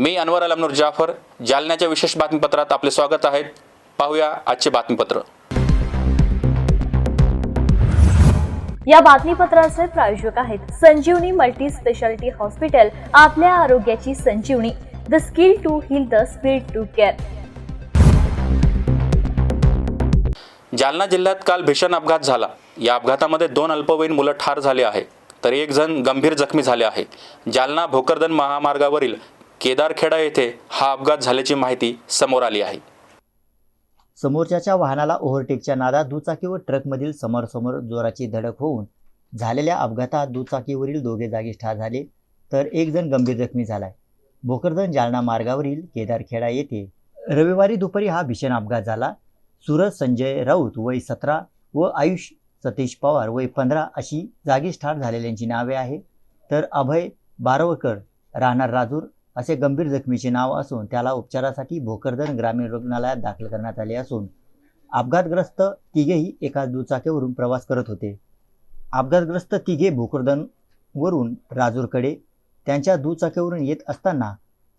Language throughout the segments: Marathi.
मी अनवर अलमनूर जाफर जालन्याच्या विशेष बातमीपत्रात आपले स्वागत आहे. पाहूया आजचे बातमीपत्र. या बातमीपत्राचे प्रायोजक आहेत संजीवनी मल्टी स्पेशालिटी हॉस्पिटल आपल्या आरोग्याची Sanjeevani. The skill to heal the speed to care Jalna जिल्ह्यात काल भीषण अपघात झाला. या अपघातामध्ये दोन अल्पवयीन मुलं ठार झाले आहे. तर एक जण गंभीर जखमी झाले आहे. जालना भोकरदन महामार्गावरील केदारखेडा येथे हा अपघात झाल्याची माहिती समोर आली आहे. समोरच्याच्या वाहनाला ओव्हरटेकच्या नादात दुचाकी व ट्रकमधील समोरासमोर जोराची धडक होऊन झालेल्या अपघातात दुचाकीवरील दोघे जागीच ठार झाले तर एक जण गंभीर जखमी झालाय. भोकरदन जालना मार्गावरील केदारखेडा येथे रविवारी दुपारी हा भीषण अपघात झाला. सूरज संजय राऊत वय सतरा व आयुष सतीश पवार वय पंधरा अशी जागीच ठार झालेल्यांची नावे आहे तर अभय बारवकर राहणार राजूर असे गंभीर जखमीचे नाव असून त्याला उपचारासाठी भोकरदन ग्रामीण रुग्णालयात दाखल करण्यात आले असून अपघातग्रस्त तिघेही एका दुचाकीवरून प्रवास करत होते. अपघातग्रस्त तिघे भोकरदनवरून राजूरकडे त्यांच्या दुचाकीवरून येत असताना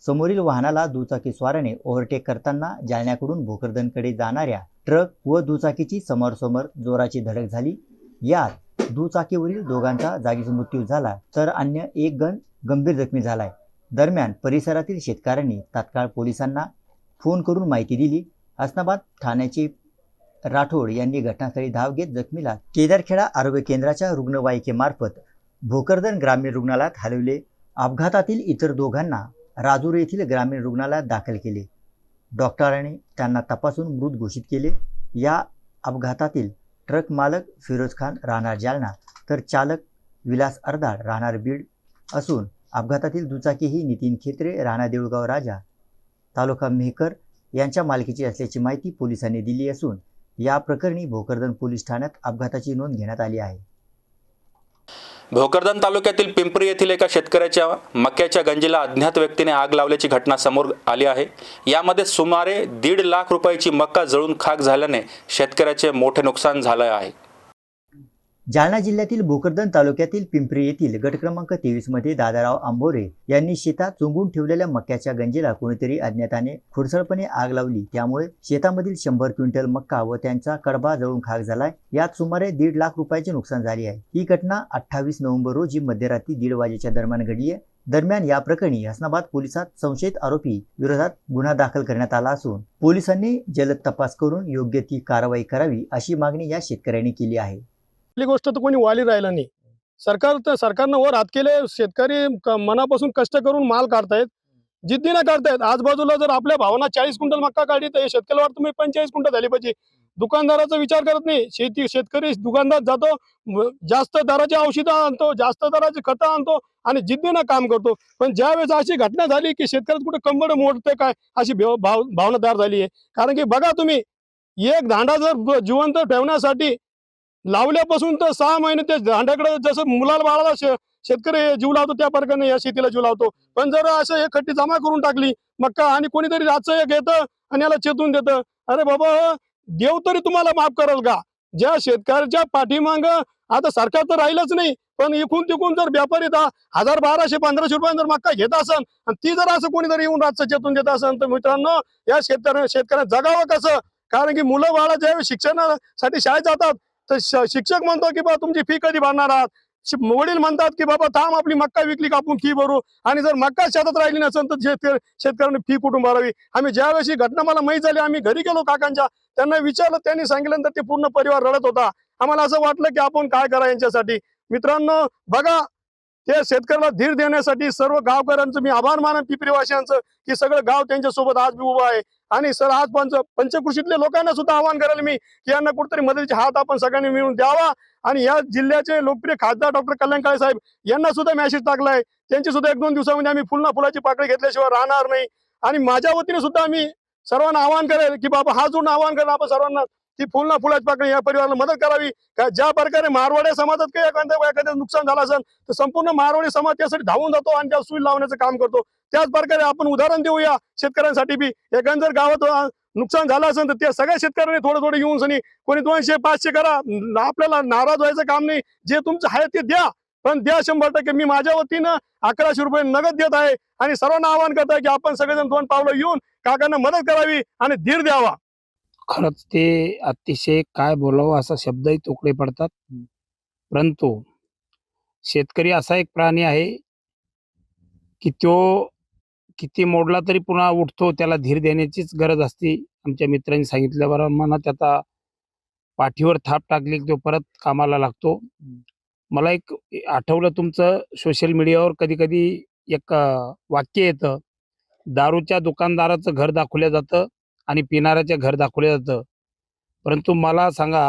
समोरील वाहनाला दुचाकी स्वाराने ओव्हरटेक करताना जालन्याकडून भोकरदनकडे जाणाऱ्या ट्रक व दुचाकीची समोरसमोर जोराची धडक झाली. यात दुचाकीवरील दोघांचा जागीच मृत्यू झाला तर अन्य एक गण गंभीर जखमी झालाय. दरम्यान परिसरातील शेतकऱ्यांनी तात्काळ पोलिसांना फोन करून माहिती दिली. अस्नाबाद ठाण्याचे राठोड यांनी घटनास्थळी धाव घेत जखमीला केदारखेडा आरोग्य केंद्राच्या रुग्णवाहिकेमार्फत भोकरदन ग्रामीण रुग्णालयात हलवले. अपघातातील इतर दोघांना राजूर येथील ग्रामीण रुग्णालयात दाखल केले. डॉक्टरांनी त्यांना तपासून मृत घोषित केले. या अपघातातील ट्रक मालक फिरोज खान राहणार जालना तर चालक विलास अर्दाड राहणार बीड असून अपघातातील दुचाकी ही नितीन खेत्रे राणा देऊळगाव राजा तालुका मेहकर यांच्या मालकीची असल्याची माहिती पोलिसांनी दिली असून या प्रकरणी भोकरदन पोलीस ठाण्यात अपघाताची नोंद घेण्यात आली आहे. भोकरदन तालुक्यातील पिंपरी येथील एका शेतकऱ्याच्या मक्याच्या गंजीला अज्ञात व्यक्तीने आग लावल्याची घटना समोर आली आहे. यामध्ये सुमारे दीड लाख रुपयाची मक्का जळून खाक झाल्याने शेतकऱ्याचे मोठे नुकसान झालं आहे. जालना जिल्ह्यातील भोकरदन तालुक्यातील पिंपरी येथील गट क्रमांक तेवीसमध्ये दादाराव आंबोरे यांनी शेतात चुंगून ठेवलेल्या मक्याच्या गंजीला कोणीतरी अज्ञाताने खुरसळपणे आग लावली. त्यामुळे शेतामधील शंभर क्विंटल मक्का व त्यांचा कडबा जळून खाक झालाय. यात सुमारे दीड लाख रुपयाचे नुकसान झाले आहे. ही घटना अठ्ठावीस नोव्हेंबर रोजी मध्यरात्री दीड वाजेच्या दरम्यान घडली आहे. दरम्यान या प्रकरणी हसनाबाद पोलिसात संशयित आरोपी विरोधात गुन्हा दाखल करण्यात आला असून पोलिसांनी जलद तपास करून योग्य ती कारवाई करावी अशी मागणी या शेतकऱ्यांनी केली आहे. आपली गोष्ट तर कोणी वाली राहिला नाही. सरकार तर सरकारनं वर हात केले शेतकरी मनापासून कष्ट करून माल काढतायत. जिद्दीने काढतायत. आजबाजूला जर आपल्या भावना चाळीस क्विंटल मक्का काढली तर हे शेतकऱ्याला वाटतं मी पंचेचाळीस क्विंटल झाली पाहिजे. दुकानदाराचा विचार करत नाही. शेती शेतकरी दुकानदार जातो जास्त दराची औषधं आणतो जास्त दराची खतं आणतो आणि जिद्दीनं काम करतो. पण ज्यावेळेस अशी घटना झाली की शेतकऱ्यात कुठे कंबड मोडते काय अशी भाव भावना तयार झाली आहे. कारण की बघा तुम्ही एक धांडा जर जिवंत ठेवण्यासाठी लावल्यापासून तर सहा महिने ते झांड्याकडे जसं मुलाला बाळाला शे- शेतकरी जीव लावतो त्या प्रकारे या शेतीला जीव लावतो. पण जर असं एक खट्टी जमा करून टाकली मक्का आणि कोणीतरी रातचं एक येतं आणि याला चेतून देतं. अरे बाबा देव तरी तुम्हाला माफ करेल का? ज्या शेतकऱ्याच्या पाठीमाग आता सरकार तर राहिलंच नाही पण इकून तिकून जर व्यापारी दहा हजार बाराशे पंधराशे रुपये जर मक्का घेत असन आणि ती जर असं कोणीतरी येऊन रातचं चेतून देत असन तर मित्रांनो या शेतकऱ्या शेतकऱ्यांना जगावं कसं? कारण की मुलं बाळा ज्यावेळी शिक्षणासाठी शाळेत जातात तर शिक्षक म्हणतो की बाबा तुमची फी कधी भरणार आहात? वडील म्हणतात की बाबा थांब आपली मक्का विकली का आपण फी भरू? आणि जर मक्का शेतात राहिली नसेल तर शेतकरी शेतकऱ्यांनी फी कुठून भरावी? आम्ही ज्यावेळेस ही घटना मला माहीत झाली आम्ही घरी गेलो काकांच्या. त्यांना विचारलं त्यांनी सांगितल्यानंतर ते पूर्ण परिवार रडत होता. आम्हाला असं वाटलं की आपण काय करा यांच्यासाठी? मित्रांनो बघा हे शेतकऱ्याला धीर देण्यासाठी सर्व गावकऱ्यांचं मी आभार मानन पिपरीवासियांचं की सगळं गाव त्यांच्यासोबत आज मी उभं आहे. आणि सर आज पंच पंचकृषीतल्या लोकांना सुद्धा आवाहन करायला मी की यांना कुठेतरी मदतीचे हात आपण सगळ्यांनी मिळून द्यावा. आणि या जिल्ह्याचे लोकप्रिय खासदार डॉक्टर कल्याण काळे साहेब यांना सुद्धा मेसेज टाकलाय. त्यांची सुद्धा एक दोन दिवसामध्ये आम्ही फुलना फुलाची पाकळी घेतल्याशिवाय राहणार नाही. आणि माझ्या वतीने सुद्धा मी सर्वांना आवाहन करेल की बाबा हा जोडून आवाहन करेल. आपण सर्वांना की फुलना फुलाची पाकळी या परिवाराला मदत करावी. का ज्या प्रकारे मारवाड्या समाजात काही एखाद्या एखाद्या नुकसान झालं असेल तर संपूर्ण मारवाडी समाज त्यासाठी धावून जातो आणि त्या सुई लावण्याचं काम करतो. त्याच प्रकारे आपण उदाहरण देऊया शेतकऱ्यांसाठी बी. एखाद जर गावात नुकसान झालं असेल तर त्या सगळ्या शेतकऱ्यांनी थोडं थोडं येऊन सनी कोणी दोनशे पाचशे करा. आपल्याला नाराज व्हायचं काम नाही. जे तुमचं आहे ते द्या. पण द्या शंभर टक्के. मी माझ्या वतीनं अकराशे रुपये नगद देत आहे आणि सर्वांना आवाहन करत आहे की आपण सगळेजण दोन पावलं येऊन काकांना मदत करावी आणि धीर द्यावा. खरंच ते अतिशय काय बोलावं असा शब्दही तुकडे पडतात. परंतु शेतकरी असा एक प्राणी आहे की तो किती मोडला तरी पुन्हा उठतो त्याला धीर देण्याचीच गरज असते. आमच्या मित्रांनी सांगितल्यावर मनात आता पाठीवर थाप टाकली की तो परत कामाला लागतो. मला एक आठवलं तुमचं सोशल मीडियावर कधी कधी एक वाक्य येतं दारूच्या दुकानदाराचं घर दाखवलं जातं. आणि पिणाऱ्याचे घर दाखवलं जातं. परंतु मला सांगा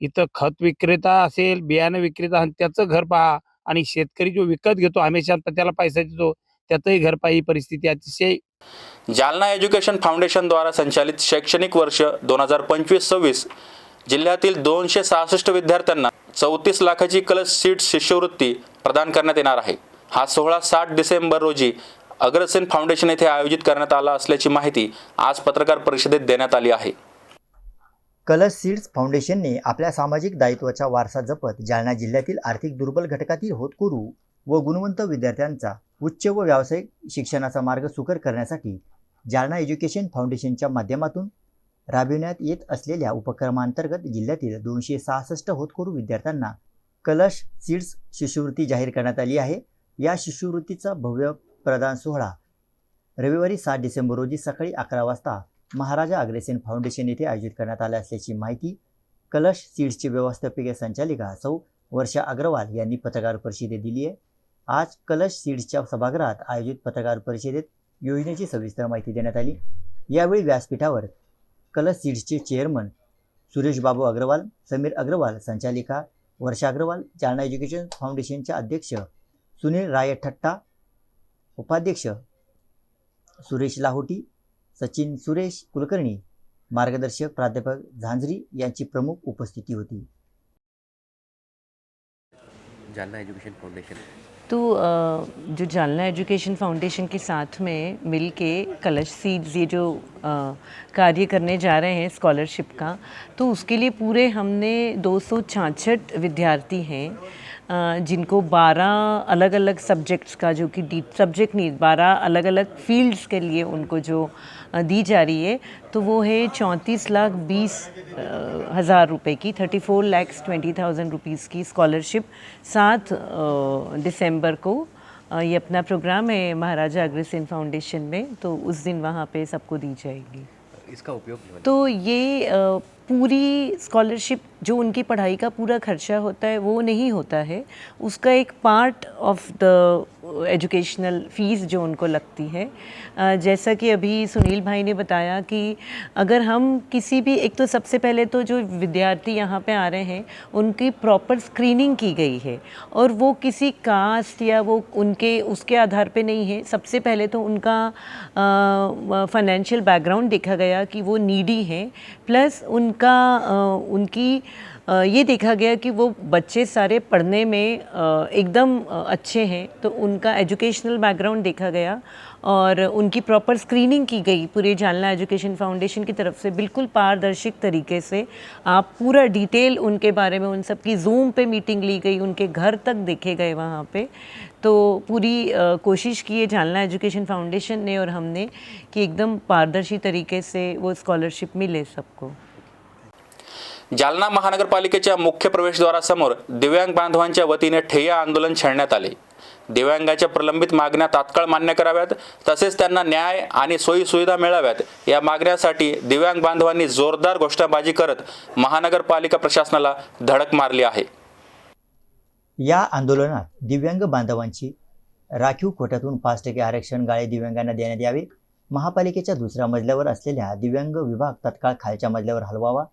इथं खत विक्रेता असेल बियाणं विक्रेता आणि त्याचं घर पहा आणि शेतकरी जो विकत घेतो हमेशा त्याला पैसा देतो त्याचंही घर पाहिजे परिस्थिती अतिशय जालना एज्युकेशन फाउंडेशनद्वारा संचालित शैक्षणिक वर्ष दोन हजार पंचवीस सव्वीस जिल्ह्यातील दोनशे सहासष्ट विद्यार्थ्यांना चौतीस लाखाची कलश सीट शिष्यवृत्ती प्रदान करण्यात येणार आहे. हा सोहळा साठ डिसेंबर रोजी अग्रसेन फाउंडेशन येथे आयोजित करण्यात आला असल्याची माहिती आज पत्रकार परिषदेत देण्यात आली आहे. कलश सीड्स फाउंडेशनने आपल्या सामाजिक दायित्वाचा वारसा जपत जालना जिल्ह्यातील आर्थिक दुर्बल घटकातील होतकुरू व गुणवंत विद्यार्थ्यांचा उच्च व व्यावसायिक शिक्षणाचा मार्ग सुकर करण्यासाठी जालना एज्युकेशन फाउंडेशनच्या माध्यमातून राबविण्यात येत असलेल्या उपक्रमांतर्गत जिल्ह्यातील दोनशे सहासष्ट होतकुरू विद्यार्थ्यांना कलश सीड्स शिष्यवृत्ती जाहीर करण्यात आली आहे. या शिष्यवृत्तीचा भव्य प्रदान सोहळा. रविवारी सात डिसेंबर रोजी सकाळी अकरा वाजता महाराजा अग्रेसेन फाउंडेशन येथे आयोजित करण्यात आले असल्याची माहिती कलश सीड्सची व्यवस्थापकीय संचालिका सौ वर्षा अग्रवाल यांनी पत्रकार परिषदेत दिली आहे. आज कलश सीड्सच्या सभागृहात आयोजित पत्रकार परिषदेत योजनेची सविस्तर माहिती देण्यात आली. यावेळी व्यासपीठावर कलश सीड्सचे चेअरमन सुरेश बाबू अग्रवाल समीर अग्रवाल संचालिका वर्षा अग्रवाल जालना एज्युकेशन फाउंडेशनचे अध्यक्ष सुनील राय ठट्टा उपाध्यक्ष सुरेश लाहोटी सचिन सुरेश कुलकर्णी मार्गदर्शक प्राध्यापक झांझरी यांची प्रमुख उपस्थिती होती. Jalna education foundation. तो जो जालना एजुकेशन फाउंडेशन के साथ में मिल के कलश सीड्स ये जो कार्य करने जा रहे हैं स्कॉलरशिप का तो उसके लिए पूरे हमने दो विद्यार्थी हैं। जिनको 12 अलग अलग सब्जेक्ट्स का जो कि डीप सब्जेक्ट नहीं 12 अलग अलग फील्ड्स के लिए उनको जो दी जा रही है तो वो है चौंतीस लाख बीस हज़ार रुपये की thirty four lakhs twenty thousand rupees की स्कॉलरशिप सात दिसंबर को। ये अपना प्रोग्राम है महाराजा अग्रसेन फाउंडेशन में तो उस दिन वहाँ पे सबको दी जाएगी। इसका उपयोग तो ये पूरी स्कॉलरशिप जो उनकी पढ़ाई का पूरा खर्चा होता है वो नहीं होता है। उसका एक part of the educational fees जो उनको लगती है। जैसा कि अभी सुनील भाई ने बताया कि अगर हम किसी भी एक तो सबसे पहले तो जो विद्यार्थी यहाँ पे आ रहे हैं उनकी प्रॉपर स्क्रीनिंग की गई है और वो किसी कास्ट या वो उनके उसके आधार पे नहीं है। सबसे पहले तो उनका फाइनेंशियल बैकग्राउंड देखा गया कि वो नीडी हैं प्लस उनका अ, उनकी ये देखा गया कि वो बच्चे सारे पढ़ने में एकदम अच्छे हैं तो उनका एजुकेशनल बैकग्राउंड देखा गया और उनकी प्रॉपर स्क्रीनिंग की गई पूरे जालना एजुकेशन फाउंडेशन की तरफ़ से, बिल्कुल पारदर्शिक तरीके से। आप पूरा डिटेल उनके बारे में, उन सब की जूम पे मीटिंग ली गई, उनके घर तक देखे गए वहाँ पे। तो पूरी कोशिश की है जालना एजुकेशन फाउंडेशन ने और हमने कि एकदम पारदर्शी तरीके से वो स्कॉलरशिप मिले सबको। जालना महानगरपालिकेच्या मुख्य प्रवेशद्वारासमोर दिव्यांग बांधवांच्या वतीने ठिय्या आंदोलन छेडण्यात आले. दिव्यांगाच्या प्रलंबित मागण्या तात्काळ मान्य कराव्यात तसेच त्यांना न्याय आणि सोयीसुविधा मिळाव्यात. या मागण्यासाठी दिव्यांग बांधवांनी जोरदार घोषणाबाजी करत महानगरपालिका प्रशासनाला धडक मारली आहे. या आंदोलनात दिव्यांग बांधवांची राखीव कोट्यातून पाच टक्के आरक्षण गाळे दिव्यांगांना देण्यात यावे. महापालिकेच्या दुसऱ्या मजल्यावर असलेल्या दिव्यांग विभाग तत्काळ खालच्या मजल्यावर हलवावा.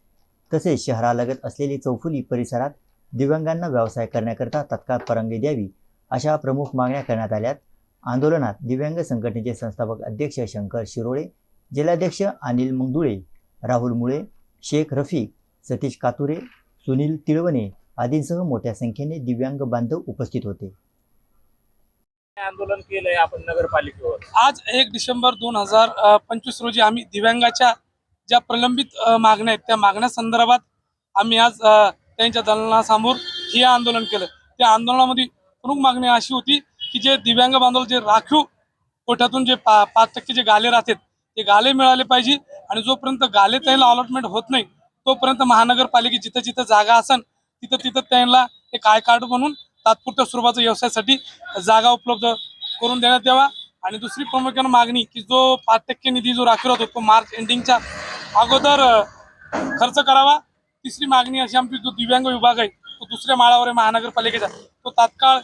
तसेच शहरालगत असलेली चौफुली परिसरात दिव्यांगांना व्यवसाय करण्याकरता तत्काळ परवानगी द्यावी अशा प्रमुख मागण्या करण्यात आल्यात. आंदोलनात दिव्यांग संघटनेचे संस्थापक अध्यक्ष शंकर शिरोळे जिल्हाध्यक्ष अनिल मंगदुळे राहुल मुळे शेख रफिक सतीश कातुरे सुनील तिळवणे आदींसह मोठ्या संख्येने दिव्यांग बांधव उपस्थित होते. आंदोलन केलंय आपण नगरपालिकेवर. आज एक डिसेंबर दोन हजार पंचवीस रोजी आम्ही दिव्यांगाच्या ज्या प्रलंबित मागण्या आहेत त्या मागण्या संदर्भात आम्ही आज त्यांच्या दलनासमोर हे आंदोलन केलं. त्या आंदोलनामध्ये प्रमुख मागणी अशी होती की जे दिव्यांग बांधव जे राखीव कोठ्यातून जे पा पाच टक्के जे गाले राहतात ते गाले मिळाले पाहिजे आणि जोपर्यंत गाले त्यांना अलॉटमेंट होत नाही तोपर्यंत महानगरपालिके जिथं जिथं जागा असन तिथं तिथं त्यांना एक आय कार्ड बनवून तात्पुरत्या स्वरूपाच्या व्यवसायासाठी जागा उपलब्ध करून देण्यात यावा. आणि दुसरी प्रामुख्यानं मागणी की जो पाच टक्के निधी जो राखीव राहतो तो मार्च एंडिंगच्या अगोदर खर्च करावा. तिसरी मागणी अशी आमची जो दिव्यांग विभाग आहे तो दुसऱ्या माळावर आहे महानगरपालिकेचा तो तात्काळ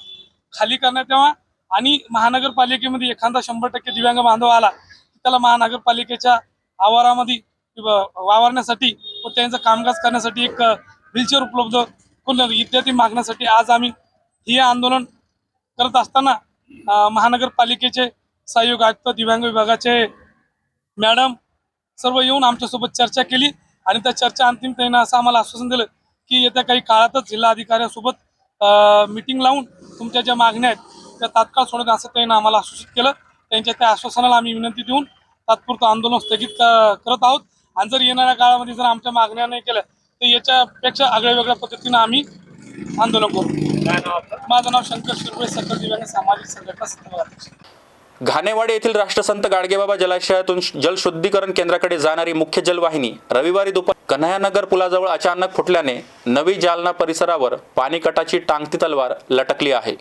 खाली करण्यात यावा. आणि महानगरपालिकेमध्ये एखादा शंभर टक्के दिव्यांग बांधव आला त्याला महानगरपालिकेच्या आवारामध्ये वावरण्यासाठी व त्यांचं कामकाज करण्यासाठी एक व्हीलचेअर उपलब्ध करून इत्यादी मागण्यासाठी आज आम्ही हे आंदोलन करत असताना महानगरपालिकेचे सहयोग आयुक्त दिव्यांग विभागाचे मॅडम सर्व येऊन आमच्यासोबत चर्चा केली आणि त्या चर्चा अंतिम त्यानं असं आम्हाला आश्वासन दिलं की येत्या काही काळातच जिल्हा अधिकाऱ्यांसोबत मिटिंग लावून तुमच्या ज्या मागण्या आहेत त्या तात्काळ सोडत असं त्यानं आम्हाला आश्वासित केलं. त्यांच्या त्या आश्वासनाला आम्ही विनंती देऊन तात्पुरतं आंदोलन स्थगित करत आहोत. आणि जर येणाऱ्या काळामध्ये जर आमच्या मागण्या नाही केल्या तर याच्यापेक्षा आगळ्या वेगळ्या पद्धतीनं आम्ही आंदोलन करू. माझं नाव शंकर शिरपळे सकल दिव्यांग सामाजिक संघटना सत्ताधारी. घाणेवाडी येथील राष्ट्रसंत गाडगेबाबा जलाशयातून जलशुद्धीकरण केंद्राकडे जाणारी मुख्य जलवाहिनी रविवारी दुपार कन्हायानगर पुलाजवळ अचानक फुटल्याने नवी जालना परिसरावर पाणीकटाची टांगती तलवार लटकली आहे.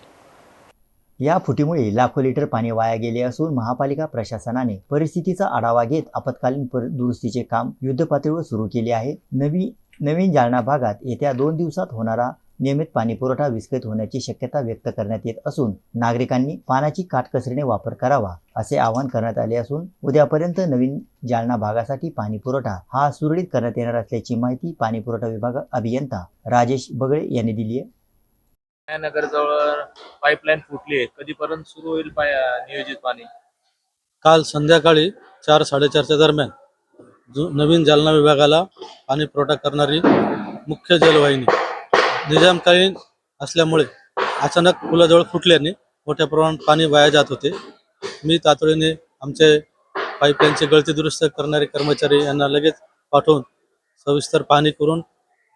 या फुटीमुळे लाखो लिटर पाणी वाया गेले असून महापालिका प्रशासनाने परिस्थितीचा आढावा घेत आपत्कालीन दुरुस्तीचे काम युद्धपातळीवर सुरू केले आहे. नवी नवीन जालना भागात येत्या दोन दिवसात होणारा नियमित पाणी पुरवठा विस्कळीत होण्याची शक्यता व्यक्त करण्यात येत असून नागरिकांनी पाण्याची काटकसरीने वापर करावा असे आवाहन करण्यात आले असून उद्यापर्यंत नवीन जालना भागासाठी पाणी पुरवठा हा सुरळीत करण्यात येणार असल्याची माहिती पाणी पुरवठा विभाग अभियंता राजेश बगळे यांनी दिली आहे. नगर जवळ पाईपलाईन फुटली आहे. कधीपर्यंत सुरू होईल पाय नियोजित पाणी? काल संध्याकाळी चार साडेचारच्या दरम्यान जो नवीन जालना विभागाला पाणी पुरवठा करणारी मुख्य जलवाहिनी निजामकालीन असल्यामुळे अचानक पुलाजवळ फुटल्याने मोठ्या प्रमाणात पाणी वाया जात होते. मी तातडीने आमचे पाईपलाईनचे गळती दुरुस्त करणारे कर्मचारी यांना लगेच पाठवून सविस्तर पाणी करून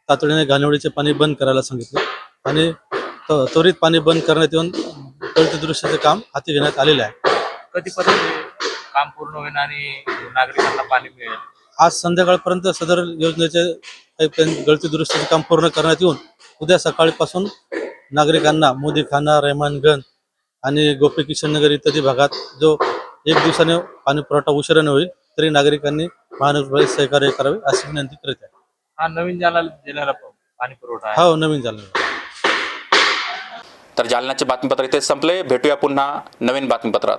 तातडीने घाणवडीचे पाणी बंद करायला सांगितले. आणि त्वरित पाणी बंद करण्यात येऊन गळती दुरुस्तीचे काम हाती घेण्यात आलेले आहे. कधीपर्यंत काम पूर्ण होईल आणि नागरिकांना पाणी मिळेल? आज संध्याकाळपर्यंत सदर योजनेचे पाईपलाईन गळती दुरुस्तीचे काम पूर्ण करण्यात येऊन उद्या सकाळपासून नागरिकांना मोदीखाना रेहमानगंज आणि गोपी किशन नगर इत्यादी भागात जो एक दिवसाने पाणी पुरवठा उशिराने होईल तरी नागरिकांनी महानगरपालिका सहकार्य करावे अशी विनंती करीत आहे. हा नवीन जालना जिल्ह्याला पाणी पुरवठा आहे. हा नवीन झालं तर जालन्याचे बातमीपत्र इथेच संपले. भेटूया पुन्हा नवीन बातमीपत्रात.